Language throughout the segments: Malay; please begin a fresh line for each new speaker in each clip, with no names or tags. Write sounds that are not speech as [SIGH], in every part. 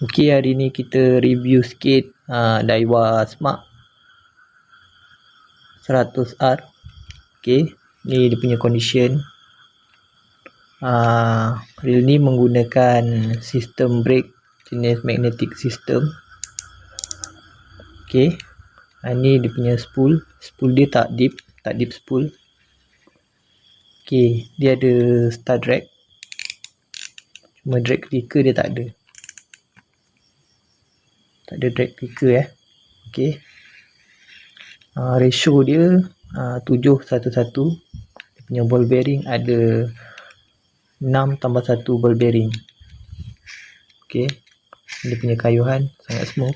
Okey, hari ni kita review sikit uh, Daiwa Smart 100R. Okey, ni dia punya condition. Uh, reel ni menggunakan sistem brake jenis magnetic system. Okey. Uh, ni dia punya spool. Spool dia tak deep, tak deep spool. Okey, dia ada star drag. Cuma drag clicker dia tak ada tak ada drag picker eh. Okey. Uh, ratio dia uh, 7 1 1 dia punya ball bearing ada 6 tambah 1 ball bearing. Okey. Dia punya kayuhan sangat smooth.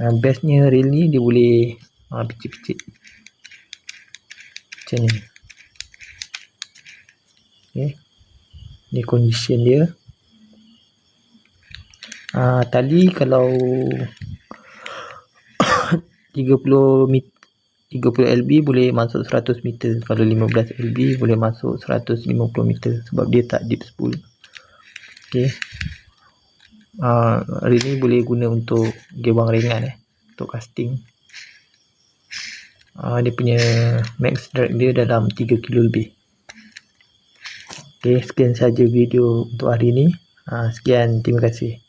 Uh, bestnya ni dia boleh uh, picit-picit. Macam ni. Okey. Ni condition dia uh, tali kalau [COUGHS] 30 mit 30 lb boleh masuk 100 meter. Kalau 15 lb boleh masuk 150 meter sebab dia tak deep spool. Okey uh, hari ni boleh guna untuk gewang ringan eh untuk casting. Uh, dia punya max drag dia dalam 3 kilo lebih. Okey sekian saja video untuk hari ni. Uh, sekian terima kasih